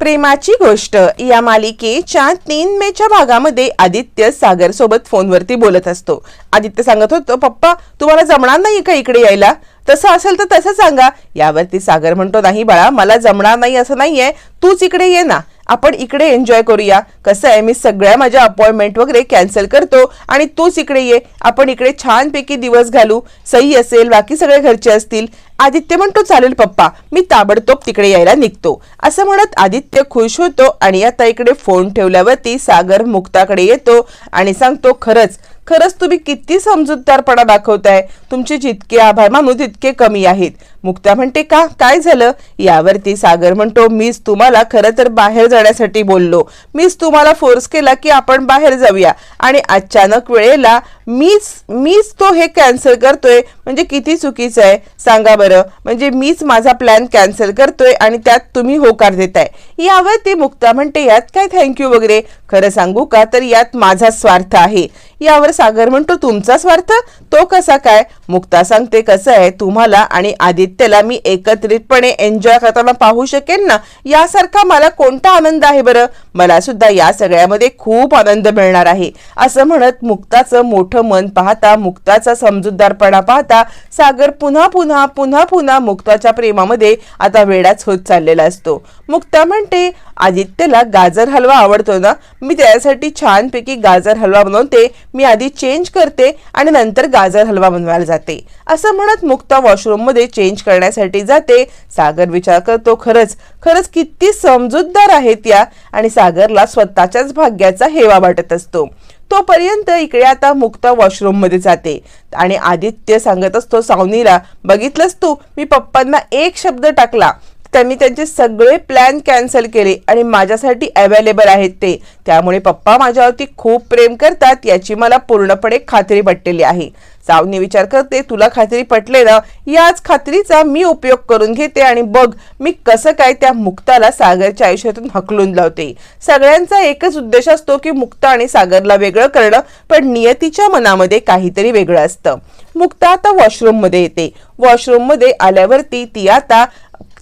प्रेमाची गोष्ट. या मालिकेच्या तीन मेच्या भागामध्ये आदित्य सागर सोबत फोनवरती बोलत असतो. आदित्य सांगत होतो पप्पा तुम्हाला जमणार नाही का इकडे यायला? तसं असेल तर तसं सांगा. यावरती सागर म्हणतो नाही बाळा मला जमणार नाही असं नाहीये. तूच इकडे ये ना. आपण इकडे एन्जॉय करूया. कसं आहे मी सगळ्या माझ्या अपॉइंटमेंट वगैरे कॅन्सल करतो आणि तूच इकडे ये. आपण इकडे छानपैकी दिवस घालू. सई असेल बाकी सगळे घरचे असतील. आदित्य म्हणतो चालेल पप्पा मी ताबडतोब तिकडे यायला निघतो. असं म्हणत आदित्य खुश होतो आणि आता इकडे फोन ठेवल्यावरती सागर मुक्ताकडे येतो आणि सांगतो खरंच खरंच तुम्ही किती समजूतदारपणा दाखवताय. तुमचे जितके आभार मानू तितके कमी आहेत. मुक्ता म्हणते का? काय झालं? यावरती सागर म्हणतो मीच तुम्हाला खरं तर बाहेर जाण्यासाठी बोललो. मीच तुम्हाला फोर्स केला की आपण बाहेर जाऊया. आणि अचानक वेळेला मीच मीच तो हे कॅन्सल करतोय. म्हणजे किती चुकीचं आहे. सांगा बरं. म्हणजे मीच माझा प्लॅन कॅन्सल करतोय आणि त्यात तुम्ही होकार देताय. यावरती मुक्ता म्हणते यात काय थँक्यू वगैरे? खरं सांगू का तर यात माझा स्वार्थ आहे. यावर सागर म्हणतो तुमचा स्वार्थ? तो कसा काय? मुक्ता सांगते कसं आहे तुम्हाला आणि आदित्यला मी एकत्रितपणे एन्जॉय करताना पाहू शकेन ना यासारखा मला कोणता आनंद आहे बरं? मला सुद्धा या सगळ्यामध्ये खूप आनंद मिळणार आहे. असं म्हणत मुक्ताचं मोठं मन पाहता मुक्ताचा समजूतदारपणा पाहता सागर पुन्हा पुन्हा पुन्हा पुन्हा मुक्ताच्या प्रेमामध्ये आता वेडाच होत चाललेला असतो. मुक्ता म्हणते आदित्यला गाजर हलवा आवडतो ना मी त्यासाठी छानपैकी गाजर हलवा बनवते मी आधी चेंज करते आणि नंतर गाजर हलवा बनवायला जाते. असं म्हणत मुक्ता वॉशरूममध्ये चेंज करण्यासाठी जाते. सागर विचार करतो खरंच खरंच किती समजूतदार आहेत या. आणि सागरला स्वतःच्याच भाग्याचा हेवा वाटत असतो. तोपर्यंत इकडे आता मुक्ता वॉशरूममध्ये जाते. आणि आदित्य सांगत असतो सावनीला बघितलंस तू? मी पप्पांना एक शब्द टाकला. त्यांनी त्यांचे सगळे प्लॅन कॅन्सल केले आणि माझ्यासाठी अवेलेबल आहेत ते. त्यामुळे पप्पा माझ्यावरती खूप प्रेम करतात याची मला पूर्णपणे खात्री पटलेली आहे. सावनी विचार करते तुला खात्री पटले ना? याच खात्रीचा मी उपयोग करून घेते आणि बघ मी कसं काय त्या मुक्ताला सागरच्या आयुष्यातून हकलून लावते. सगळ्यांचा एकच उद्देश असतो की मुक्ता आणि सागरला वेगळं करणं पण नियतीच्या मनामध्ये काहीतरी वेगळं असतं. मुक्ता आता वॉशरूममध्ये येते. वॉशरूममध्ये आल्यावरती ती आता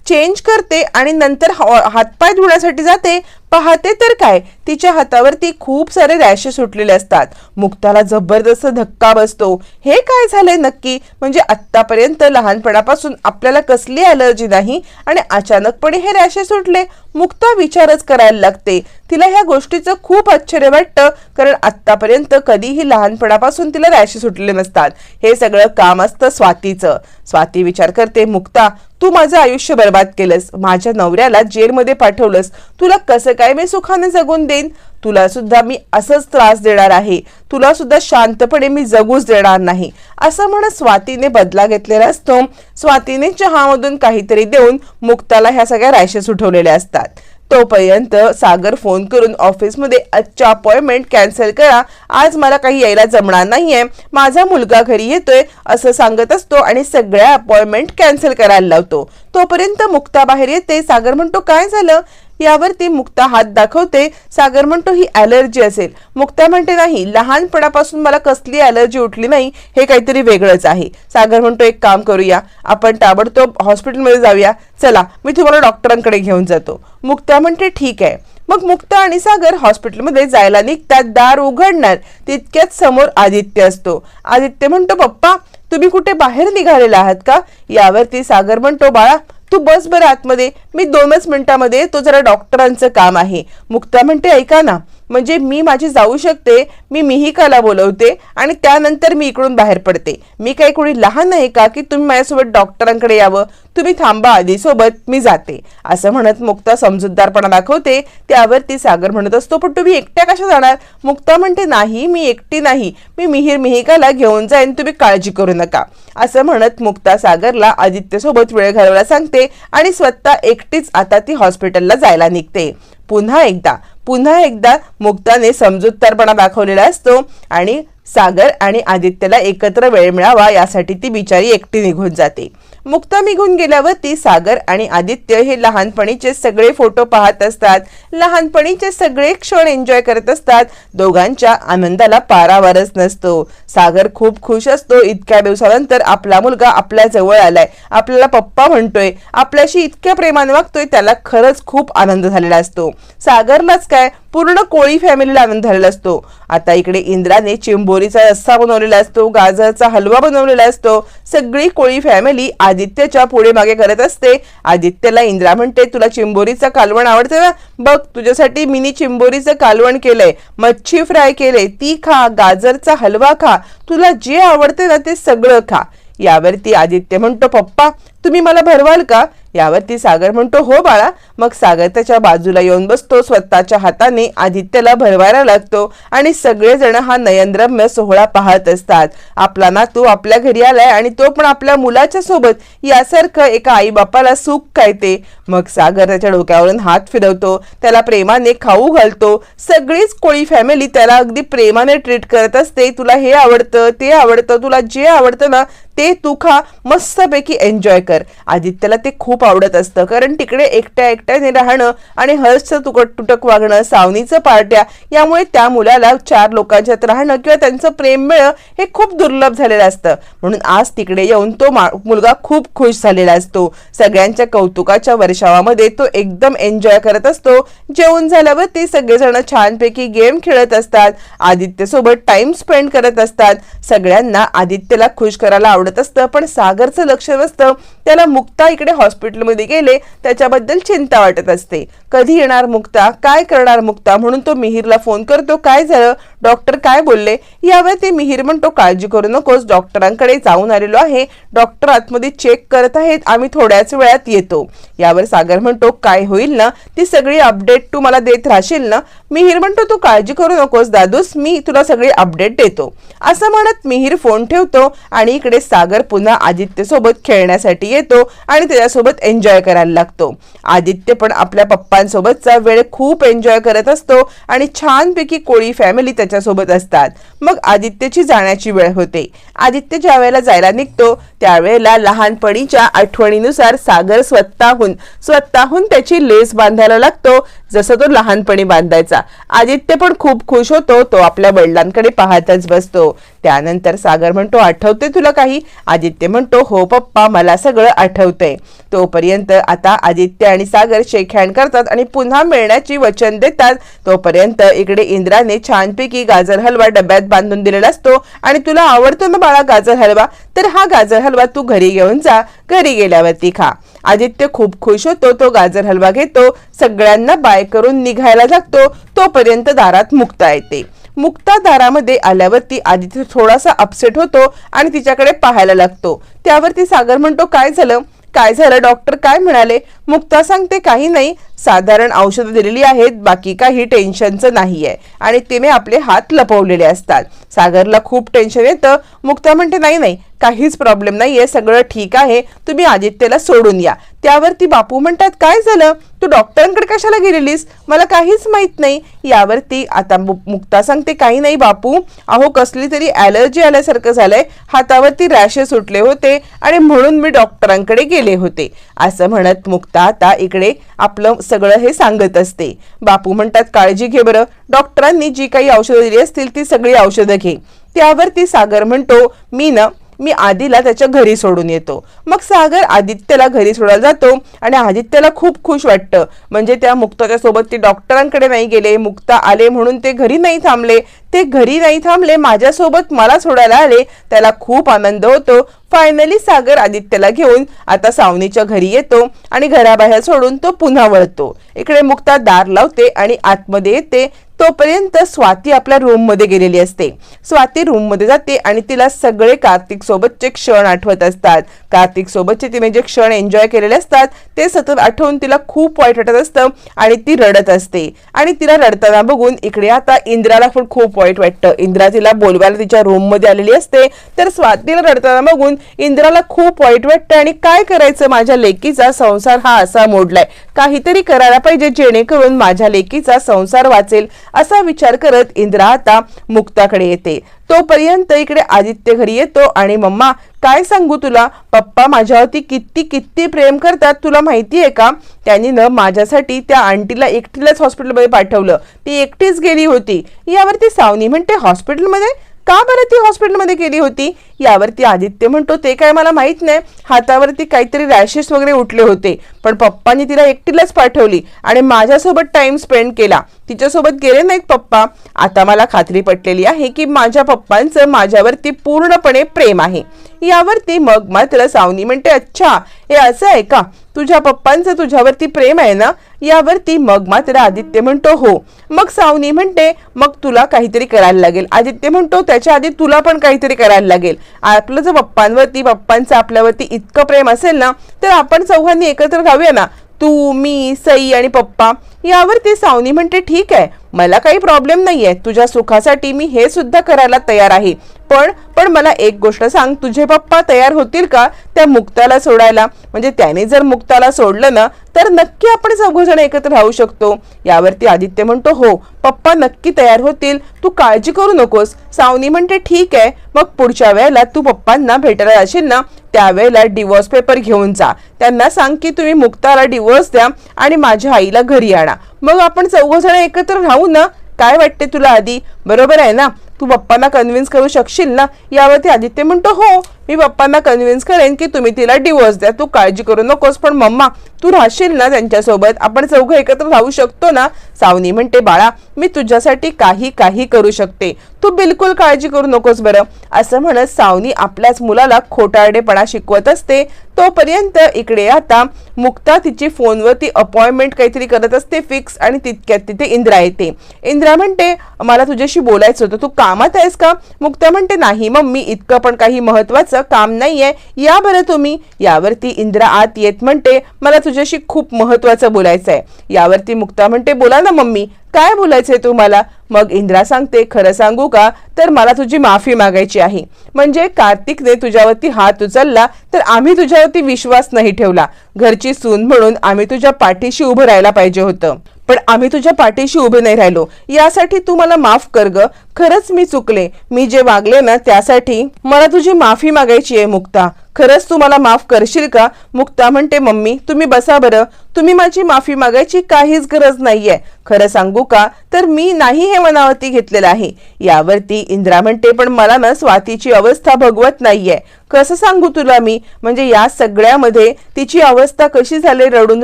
चेंज करते आणि नंतर हातपाय धुण्यासाठी जाते पाहते तर काय? तिच्या हातावरती खूप सारे रॅशेस सुटलेले असतात. मुक्ताला जबरदस्त धक्का बसतो. हे काय झालंय नक्की? म्हणजे आत्तापर्यंत लहानपणापासून आपल्याला कसली अलर्जी नाही आणि अचानकपणे हे रॅशेस सुटले. मुक्ता विचारच करायला लागते. तिला ह्या गोष्टीचं खूप आश्चर्य वाटतं कारण आत्तापर्यंत कधीही लहानपणापासून तिला रॅशी सुटलेले नसतात. हे सगळं काम असतं स्वातीचं. स्वाती विचार करते मुक्ता तू माझं आयुष्य बर्बाद केलंस. माझ्या नवऱ्याला जेलमध्ये पाठवलंस. तुला कसं काय मी सुखाने जगून देईन? तुला सुद्धा मी असंच त्रास देणार आहे. तुला सुद्धा शांतपणे मी जगूच देणार नाही. असं म्हणत स्वातीने बदला घेतलेला असतो. स्वातीने चहामधून काहीतरी देऊन मुक्ताला ह्या सगळ्या रॅशेस उठवलेल्या असतात. तोपर्यंत सागर फोन करून ऑफिसमध्ये आजच्या अपॉइंटमेंट कॅन्सल करा. आज मला काही यायला जमणार नाहीये. माझा मुलगा घरी येतोय असं सांगत असतो आणि सगळ्या अपॉइंटमेंट कॅन्सल करायला लावतो. तोपर्यंत मुक्ता बाहेर येते. सागर म्हणतो काय झालं? यावरती मुक्ता हात दाखवते. सागर म्हणतो ही ॲलर्जी असेल. मुक्ता म्हणते नाही लहानपणापासून मला कसली ॲलर्जी उठली नाही हे काहीतरी वेगळंच आहे. सागर म्हणतो एक काम करूया आपण ताबडतोब हॉस्पिटलमध्ये जाऊया. चला मी तुम्हाला डॉक्टरांकडे घेऊन जातो. मुक्ता म्हणते ठीक आहे. मग मुक्ता आणि सागर हॉस्पिटलमध्ये जायला निघतात. दार उघडणार. तितक्याच समोर आदित्य असतो. आदित्य म्हणतो पप्पा तुम्ही कुठे बाहेर निघालेला आहात का? यावरती सागर म्हणतो बाळा तू बस बरं आतमध्ये. मी दोनच मिनिटामध्ये तो जरा डॉक्टरांचं काम आहे. मुक्ता म्हणते ऐका ना म्हणजे मी माझी जाऊ शकते मी मिहिकाला बोलवते आणि त्यानंतर मी इकडून बाहेर पडते. मी काही कोणी लहान आहे का की तुम्ही माझ्यासोबत डॉक्टरांकडे यावं? तुम्ही थांबा आधी सोबत मी जाते. असं म्हणत मुक्ता समजूतदारपणा दाखवते. त्यावर ती सागर म्हणत असतो पण तुम्ही एकट्या कशा जाणार? मुक्ता म्हणते नाही मी एकटी नाही. मी मिहीर मिहिकाला घेऊन जाईन तुम्ही काळजी करू नका. असं म्हणत मुक्ता सागरला आदित्यसोबत वेळ घालवायला सांगते आणि स्वतः एकटीच आता ती हॉस्पिटलला जायला निघते. पुन्हा एकदा पुन्हा एकदा मुक्ताने समजूतदारपणा दाखवलेला असतो आणि सागर आणि आदित्यला एकत्र वेळ मिळावा यासाठी ती बिचारी एकटी निघून जाते. मुक्ता निघून गेल्यावरती सागर आणि आदित्य हे लहानपणीचे सगळे फोटो पाहत असतात. लहानपणीचे सगळे क्षण एन्जॉय करत असतात. दोघांच्या आनंदाला पारावारच नसतो. सागर खूप खुश असतो. इतक्या दिवसानंतर आपला मुलगा आपल्या जवळ आलाय. आपल्याला पप्पा म्हणतोय. आपल्याशी इतक्या प्रेमाने वागतोय त्याला खरंच खूप आनंद झालेला असतो. सागरलाच काय? पूर्ण कोळी फॅमिलीला आनंद झालेला असतो. आता इकडे इंद्राने चिंबोरीचा रस्सा बनवलेला असतो गाजरचा हलवा बनवलेला असतो. सगळी कोळी फॅमिली आदित्यच्या पुढे मागे करत असते. आदित्यला इंद्रा म्हणते तुला चिंबोरीचं कालवण आवडतं ना बघ तुझ्यासाठी मिनी चिंबोरीचं कालवण केलंय. मच्छी फ्राय केले ती खा गाजरचा हलवा खा. तुला जे आवडते ना ते सगळं खा. यावरती आदित्य म्हणतो पप्पा तुम्ही मला भरवाल का? यावरती सागर म्हणतो हो बाळा. मग सागर त्याच्या बाजूला येऊन बसतो स्वतःच्या हाताने आदित्यला भरवायला लागतो आणि सगळेजण हा नयनरम्य सोहळा पाहत असतात. आपला नातू आपल्या घरी आलाय आणि तो पण आपल्या मुलाच्या सोबत. यासारखं एका आई बापाला सुख काय ते? मग सागर त्याच्या डोक्यावरून हात फिरवतो त्याला प्रेमाने खाऊ घालतो. सगळीच कोळी फॅमिली त्याला अगदी प्रेमाने ट्रीट करत असते. तुला हे आवडतं ते आवडतं तुला जे आवडतं ना ते तू खा. मस्तपैकी एन्जॉय कर. आदित्यला ते खूप आवडत असतं. कारण तिकडे एकट्या एकट्याने राहणं आणि हर्षचं तुकट तुटक वागणं सावनीचं पार्ट्या यामुळे त्या मुलाला चार लोकांच्यात राहणं किंवा त्यांचं प्रेम मिळणं हे खूप दुर्लभ झालेलं असतं. म्हणून आज तिकडे येऊन तो मुलगा खूप खुश झालेला असतो. सगळ्यांच्या कौतुकाच्या वर्षावामध्ये तो एकदम एन्जॉय करत असतो. जेवण झाल्यावर ते सगळेजण छानपैकी गेम खेळत असतात. आदित्य सोबत टाइम स्पेंड करत असतात. सगळ्यांना आदित्यला खुश करायला आवडत असतं. पण सागरचं लक्ष नसतं. त्याला मुक्ता इकडे हॉस्पिटलमध्ये गेले त्याच्याबद्दल चिंता वाटत असते. कधी येणार मुक्ता? काय करणार मुक्ता? म्हणून तो मिहीरला फोन करतो. काय झालं? डॉक्टर काय बोलले? यावर ते मिहीर म्हणतो काळजी करू नकोस डॉक्टरांकडे जाऊन आलेलो आहे. डॉक्टर आतमध्ये चेक करत आहेत. आम्ही थोड्याच वेळात येतो. यावर सागर म्हणतो काय होईल ना? ती सगळी अपडेट तू मला देत राहशील ना? मिहीर म्हणतो तू काळजी करू नकोस दादूस. मी तुला सगळी अपडेट देतो. असं म्हणत मिहीर फोन ठेवतो आणि इकडे सागर पुन्हा आदित्य सोबत खेळण्यासाठी येतो आणि त्याच्यासोबत एन्जॉय करायला लागतो. आदित्य पण आपल्या पप्पांसोबतचा वेळ खूप एन्जॉय करत असतो आणि छानपैकी कोळी फॅमिली त्याच्यासोबत असतात. मग आदित्यची जाण्याची वेळ होते. आदित्य ज्या वेळेला जायला निघतो त्यावेळेला लहानपणीच्या आठवणीनुसार सागर स्वतःहून स्वतःहून त्याची लेस बांधायला लागतो. जसं तो लहानपणी बांधायचा. आदित्य पण खूप खुश होतो तो आपल्या वडिलांकडे पाहतच बसतो. त्यानंतर सागर म्हणतो आठवते तुला काही? आदित्य म्हणतो हो पप्पा मला सगळं आठवतंय. तोपर्यंत आता आदित्य आणि सागर शेक करतात आणि पुन्हा मिळण्याची वचन देतात. तोपर्यंत इकडे इंद्राने छानपैकी गाजर हलवा डब्यात बांधून दिलेला असतो. आणि तुला आवडतो ना बाळा गाजर हलवा? तर हा गाजर हलवा तू घरी घेऊन जा घरी गेल्यावरती खा. आदित्य खूप खुश होतो तो गाजर हलवा घेतो सगळ्यांना बाय करून निघायला लागतो तोपर्यंत दारात मुक्ता येते. मुक्ता दारामध्ये आल्यावरती आदित्य थोडासा अपसेट होतो आणि तिच्याकडे पाहायला लागतो. त्यावरती सागर म्हणतो काय झालं? काय झालं? डॉक्टर काय म्हणाले? मुक्ता सांगते काही नाही. साधारण औषधं दिलेली आहेत बाकी काही टेन्शनचं नाही आहे आणि तिने आपले हात लपवलेले असतात. सागरला खूप टेन्शन येतं. मुक्ता म्हणते नाही नाही. काहीच प्रॉब्लेम नाहीये सगळं ठीक आहे. तुम्ही आदित्यला सोडून या. त्यावरती बापू म्हणतात काय झालं? तू डॉक्टरांकडे कशाला गेलेलीस? मला काहीच माहीत नाही. यावरती आता मु- मुक्ता सांगते काही नाही बापू. अहो कसली तरी ॲलर्जी आल्यासारखं झालंय. हातावरती रॅशेस सुटले होते आणि म्हणून मी डॉक्टरांकडे गेले होते. असं म्हणत मुक्ता आता इकडे आपलं सगळं हे सांगत असते. बापू म्हणतात काळजी घे बरं. डॉक्टरांनी जी काही औषधं दिली असतील ती सगळी औषधं घे. त्यावरती सागर म्हणतो मी ना मी आदिला त्याच्या घरी सोडून येतो. मग सागर आदित्यला घरी सोडायला जातो आणि आदित्यला खूप खुश वाटतं. म्हणजे त्या मुक्ताच्या सोबत ते डॉक्टरांकडे नाही गेले. मुक्ता आले म्हणून ते घरी नाही थांबले. ते घरी नाही थांबले माझ्यासोबत मला सोडायला आले. त्याला खूप आनंद होतो. फायनली सागर आदित्यला घेऊन आता सावनीच्या घरी येतो आणि घराबाहेर सोडून तो पुन्हा वळतो. इकडे मुक्ता दार लावते आणि आतमध्ये येते. तोपर्यंत स्वाती आपल्या रूममध्ये गेलेली असते. स्वाती रूममध्ये जाते आणि तिला सगळे कार्तिक सोबतचे क्षण आठवत असतात. कार्तिक सोबतचे तिने जे क्षण एन्जॉय केलेले असतात ते सतत आठवून तिला खूप वाईट वाटत असतं आणि ती रडत असते. आणि तिला रडताना बघून इकडे आता इंद्राला पण खूप वाईट वाटतं. इंद्रा तिला बोलवायला तिच्या रूममध्ये आलेली असते. तर स्वातीला रडताना बघून इंद्राला खूप वाईट वाटतं आणि काय करायचं माझ्या लेकीचा संसार हा असा मोडलाय. काहीतरी करायला पाहिजे जेणेकरून माझ्या लेकीचा संसार वाचेल. असा विचार करत इंद्रा आता मुक्ताकडे येते. तोपर्यंत इकडे आदित्य घरी येतो आणि मम्मा काय सांगू तुला? पप्पा माझ्यावरती किती किती प्रेम करतात तुला माहिती आहे का? त्यांनी न माझ्यासाठी त्या आंटीला एकटीलाच हॉस्पिटलमध्ये पाठवलं. ती एकटीच गेली होती. यावरती सावनी म्हणते हॉस्पिटलमध्ये का बरं ती हॉस्पिटलमध्ये गेली होती? यावरती आदित्य म्हणतो ते काय मला माहीत नाही. हातावरती काहीतरी रॅशेस वगैरे उठले होते. पण पप्पांनी तिला एकटीलाच पाठवली आणि माझ्यासोबत टाइम स्पेंड केला. तिच्यासोबत गेले नाहीत पप्पा. आता मला खात्री पटलेली आहे की माझ्या पप्पांचं माझ्यावरती पूर्णपणे प्रेम आहे. यावरती मग मात्र सावनी म्हणते अच्छा हे असं आहे का? तुझ्या पप्पांचं तुझ्यावरती प्रेम आहे ना? यावरती मग मात्र आदित्य म्हणतो हो. मग सावनी म्हणते मग तुला काहीतरी करायला लागेल. आदित्य म्हणतो त्याच्या आधी तुला पण काहीतरी करायला लागेल. आपलं जर पप्पांवरती पप्पांचं आपल्यावरती इतकं प्रेम असेल ना तर आपण चौघांनी एकत्र राहूया ना? तू मी सई आणि पप्पा. यावरती सावनी म्हणते ठीक आहे. मला काही प्रॉब्लेम नाहीये. तुझ्या सुखासाठी मी हे सुद्धा करायला तयार आहे. पण पण मला एक गोष्ट सांग तुझे पप्पा तयार होतील का त्या मुक्ताला सोडायला? म्हणजे त्याने जर मुक्ताला सोडलं ना तर नक्की आपण चौघजण एकत्र राहू शकतो. यावरती आदित्य म्हणतो हो पप्पा नक्की तयार होतील. तू काळजी करू नकोस. सावनी म्हणते ठीक आहे. मग पुढच्या वेळेला तू पप्पांना भेटायला असेल ना त्यावेळेला डिवोर्स पेपर घेऊन जा. त्यांना सांग की तुम्ही मुक्ताला डिवोर्स द्या आणि माझ्या आईला घरी आणा. मग आपण चौघजण एकत्र राहू ना. काय वाटते तुला आधी? बरोबर आहे ना? तू पप्पांना कन्व्हिन्स करू शकशील ना? यावरती आदित्य म्हणतो हो. मी पप्पांना कन्व्हिन्स करेन की तुम्ही तिला डिवोर्स द्या. तू काळजी करू नकोस पण मम्मा तू राहशील ना त्यांच्यासोबत? आपण चौघं एकत्र राहू शकतो ना? सावनी म्हणते बाळा मी तुझ्यासाठी काही काही करू शकते. तू बिलकुल काळजी करू नकोस बरं. असं म्हणत सावनी आपल्याच मुलाला खोटारडेपणा शिकवत असते. तोपर्यंत इकडे आता मुक्ता तिची फोनवरती अपॉइंटमेंट काहीतरी करत असते फिक्स आणि तितक्यात तिथे इंद्रा येते. इंद्रा म्हणते मला तुझ्याशी बोलायचं होतं. तू कामात आहेस का? मुक्ता म्हणते नाही मम्मी इतकं पण काही महत्वाचं काम नाहीये. या बरं तुम्ही यावरती इंद्रा आत येत म्हणते मला तुझ्याशी खूप महत्वाचं बोलायचं आहे यावरती मुक्ता म्हणते बोला ना मम्मी काय बोलायचंय तुम्हाला? मग इंद्रा सांगते खरं सांगू का? तर मला तुझी माफी मागायची आहे. म्हणजे कार्तिकने तुझ्यावरती हात उचलला तर आम्ही तुझ्यावरती विश्वास नाही ठेवला. घरची सून म्हणून आम्ही तुझ्या पाठीशी उभं राहायला पाहिजे होतं. पण आम्ही तुझ्या पाठीशी उभे नाही राहिलो. यासाठी तू मला माफ कर ग. खरंच मी चुकले. मी जे वागले ना त्यासाठी मला तुझी माफी मागायची आहे मुक्ता. खरंच तू मला माफ करशील का? मुक्ता म्हणते मम्मी तुम्ही बसा बरं. तुम्ही माझी माफी मागायची काहीच गरज नाहीये. खरं सांगू का? तर मी नाही हे मनावरती घेतलेलं आहे. यावरती इंद्रा म्हणते पण मला ना स्वातीची अवस्था भगवत नाहीये. कसं सांगू तुला मी? म्हणजे या सगळ्यामध्ये तिची अवस्था कशी झाली? रडून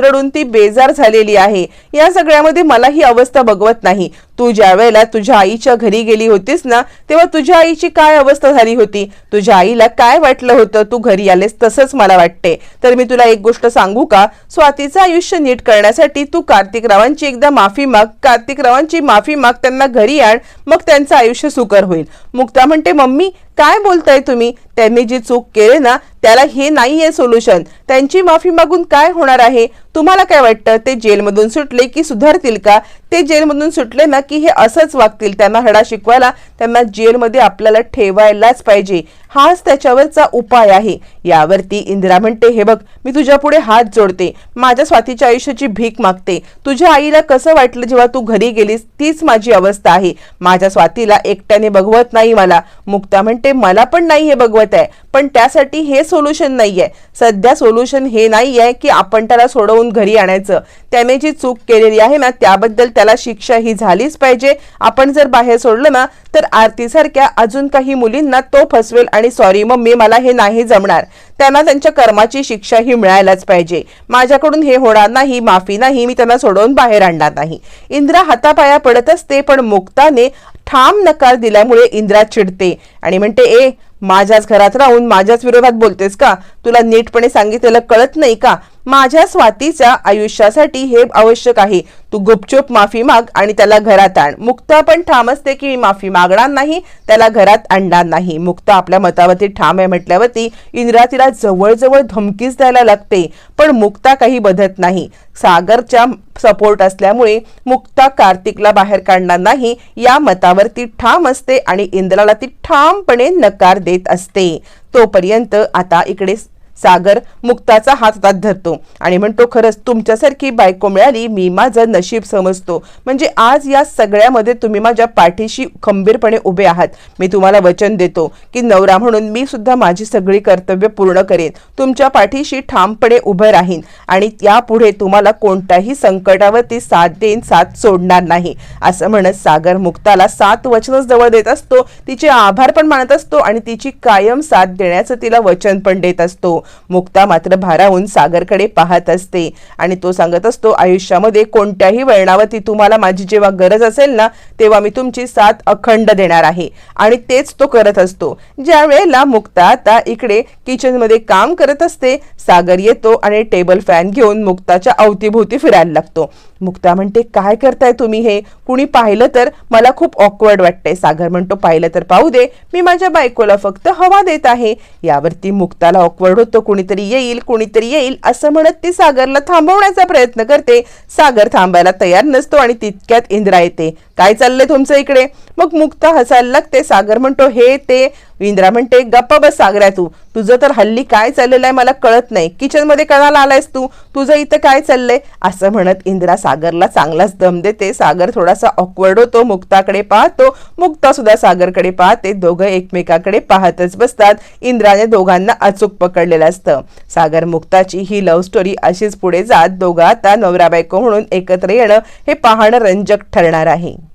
रडून ती बेजार झालेली आहे. या सगळ्यामध्ये मला ही अवस्था बघवत नाही. तू ज्या वेळेला तुझ्या आईच्या घरी गेली होतीस ना तेव्हा तुझ्या आईची काय अवस्था झाली होती? तुझ्या आईला काय वाटलं होतं? तू घरी आलेस तसंच मला वाटते. तर मी तुला एक गोष्ट सांगू का? स्वातीचं आयुष्य नीट करण्यासाठी तू कार्तिक रावांची एकदा माफी माग. कार्तिक रावांची माफी माग त्यांना घरी आण मग त्यांचं आयुष्य सुकर होईल. मुक्ता म्हणते मम्मी काय बोलताय तुम्ही? त्यांनी जी चूक केली ना त्याला हे नाहीये सोल्युशन त्यांची माफी मागून काय होणार आहे? तुम्हाला काय वाटतं? ते जेलमधून सुटले की सुधारतील का? ते जेलमधून सुटले ना की हे असंच वागतील? त्यांना हडा शिकवायला त्यांना जेलमध्ये आपल्याला ठेवायलाच पाहिजे. हाच त्याच्यावरचा उपाय आहे. यावरती इंदिरा म्हणते हे बघ मी तुझ्या पुढे हात जोडते. माझ्या स्वातीच्या आयुष्याची भीक मागते. तुझ्या आईला कसं वाटलं जेव्हा तू घरी गेलीस? तीच माझी अवस्था आहे. माझ्या स्वातीला एकट्याने बघवत नाही मला. मुक्ता म्हणते मला पण नाही हे बघवत आहे. पण त्यासाठी हेच सोल्युशन नाहीये. सध्या सोल्युशन हे नाही आहे की आपण त्याला सोडवून घरी आणायचं. त्याने जी चूक केलेली आहे ना त्याबद्दल त्याला शिक्षा ही झालीच पाहिजे. आपण जर बाहेर सोडलं ना तर आरतीसारख्या अजून काही मुलींना तो फसवेल आणि सॉरी मम्मी मला हे नाही जमणार. त्यांना त्यांच्या कर्माची शिक्षा ही मिळायलाच पाहिजे. माझ्याकडून हे होणार नाही माफी नाही मी त्यांना सोडवून बाहेर आणणार नाही. इंद्रा हातापाया पडत असते पण मुक्ताने ठाम नकार दिल्यामुळे इंद्रा चिडते आणि म्हणते ए माझ्याच घरात राहून माझ्याच विरोधात बोलतेस का? तुला नीटपणे सांगितलेलं कळत नाही का? माझ्या स्वातीच्या आयुष्यासाठी हे आवश्यक आहे. तू गुपचूप माफी माग आणि त्याला घरात आण. मुक्ता पण ठाम असते की मी माफी मागणार नाही त्याला घरात आणणार नाही. मुक्ता आपल्या मतावरती ठाम आहे म्हटल्यावरती इंदिरा तिला जवळजवळ धमकीच द्यायला लागते. पण मुक्ता काही बदत नाही. सागरच्या सपोर्ट असल्यामुळे मुक्ता कार्तिकला बाहेर काढणार नाही. या मतावरती ठाम असते आणि इंद्राला ती ठामपणे नकार देत असते. तोपर्यंत आता इकडे सागर मुक्ताचा हात हातात धरतो. आणि म्हणतो खरंच तुमच्यासारखी बायको मिळाली मी माझं नशीब समजतो. म्हणजे आज या सगळ्यामध्ये तुम्ही माझ्या पाठीशी खंबीरपणे उभे आहात. मी तुम्हाला वचन देतो की नवरा म्हणून मी सुद्धा माझी सगळी कर्तव्य पूर्ण करेन. तुमच्या पाठीशी ठामपणे उभं राहीन. आणि यापुढे तुम्हाला कोणत्याही संकटावरती साथ देईन साथ सोडणार नाही. असं म्हणत सागर मुक्ताला सात वचनच जवळ देत असतो. तिचे आभार पण मानत असतो आणि तिची कायम साथ देण्याचं तिला वचन पण देत असतो. मुक्ता मात्र भारावून सागरकडे पाहत असते. आणि तो सांगत असतो आयुष्यामध्ये कोणत्याही वळणावरती तुम्हाला माझी जेव्हा गरज असेल ना तेव्हा मी तुमची साथ अखंड देणार आहे. आणि तेच तो करत असतो. ज्या वेळेला मुक्ता आता इकडे किचनमध्ये काम करत असते सागर येतो आणि टेबल फॅन घेऊन मुक्ताच्या अवतीभोवती फिरायला लागतो. मुक्ता म्हणते काय करताय तुम्ही हे? कुणी पाहिलं तर मला खूप ऑकवर्ड वाटतंय. सागर म्हणतो पाहिलं तर पाहू दे मी माझ्या बायकोला फक्त हवा देत आहे. यावरती मुक्ताला ऑकवर्ड होतो कुणीतरी येईल कुणीतरी येईल असं म्हणत ती सागरला थांबवण्याचा प्रयत्न करते. सागर थांबायला तयार नसतो आणि तितक्यात इंद्रा येते. काय चाललंय तुमचं इकडे? मग मुक्ता हसायला लागते. सागर म्हणतो हे ते. इंद्रा म्हणते गप्पा बस सागरा तू. तुझं तर हल्ली काय चाललेलं आहे मला कळत नाही. किचनमध्ये कळायला कणाला आलायस तू. तुझं इथं काय चाललंय? असं म्हणत इंद्रा सागरला चांगलाच दम देते. सागर थोडासा ऑकवर्ड होतो. मुक्ताकडे पाहतो. मुक्ता सुद्धा सागरकडे पाहते. दोघं एकमेकाकडे पाहतच बसतात. इंद्राने दोघांना अचूक पकडलेलं असतं. सागर मुक्ताची ही लव्ह स्टोरी अशीच पुढे जात. दोघं आता नवरा बायको म्हणून एकत्र येणं हे पाहणं रंजक ठरणार आहे.